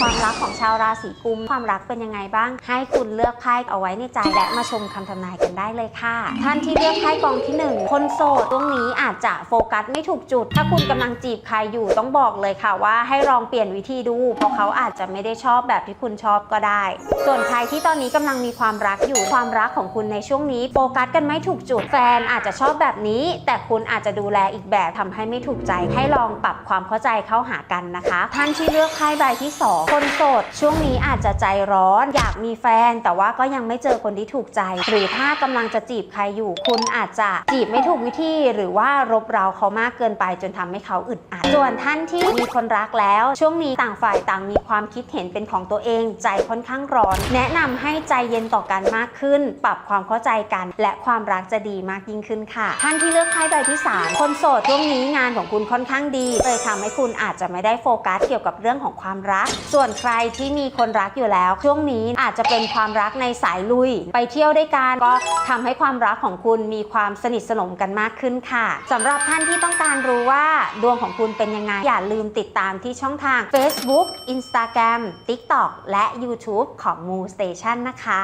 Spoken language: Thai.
ความรักของชาวราศีกุม ความรักเป็นยังไงบ้าง ให้คุณเลือกไพ่เอาไว้ในใจและมาชมคำทำนายกันได้เลยค่ะ ท่านที่เลือกไพ่กองที่หนึ่งคนโสดช่วงนี้อาจจะโฟกัสไม่ถูกจุด ถ้าคุณกำลังจีบใครอยู่ต้องบอกเลยค่ะว่าให้ลองเปลี่ยนวิธีดู เพราะเขาอาจจะไม่ได้ชอบแบบที่คุณชอบก็ได้ ส่วนใครที่ตอนนี้กำลังมีความรักอยู่ความรักของคุณในช่วงนี้โฟกัสกันไม่ถูกจุด แฟนอาจจะชอบแบบนี้ แต่คุณอาจจะดูแลอีกแบบทำให้ไม่ถูกใจ ให้ลองปรับความเข้าใจเข้าหากันนะคะ ท่านที่เลือกไพ่ใบที่สองคนโสดช่วงนี้อาจจะใจร้อน อยากมีแฟน แต่ว่าก็ยังไม่เจอคนที่ถูกใจ หรือถ้ากำลังจะจีบใครอยู่ คุณอาจจะจีบไม่ถูกวิธี หรือว่ารบเร้าเขามากเกินไปจนทำให้เขาอึดอัดส่วนท่านที่มีคนรักแล้ว ช่วงนี้ต่างฝ่ายต่างมีความคิดเห็นเป็นของตัวเอง ใจค่อนข้างร้อน แนะนำให้ใจเย็นต่อกันมากขึ้น ปรับความเข้าใจกัน และความรักจะดีมากยิ่งขึ้นค่ะ ท่านที่เลือกไพ่ใบที่ 3 คนโสดช่วงนี้งานของคุณค่อนข้างดีเลยทำให้คุณอาจจะไม่ได้โฟกัสเกี่ยวกับเรื่องของความรักส่วนใครที่มีคนรักอยู่แล้ว ช่วงนี้อาจจะเป็นความรักในสายลุย ไปเที่ยวด้วยกันก็ทำให้ความรักของคุณมีความสนิทสนมกันมากขึ้นค่ะสำหรับท่านที่ต้องการรู้ว่าดวงของคุณเป็นยังไง อย่าลืมติดตามที่ช่องทาง Facebook Instagram TikTok และ YouTube ของ Mo Station นะคะ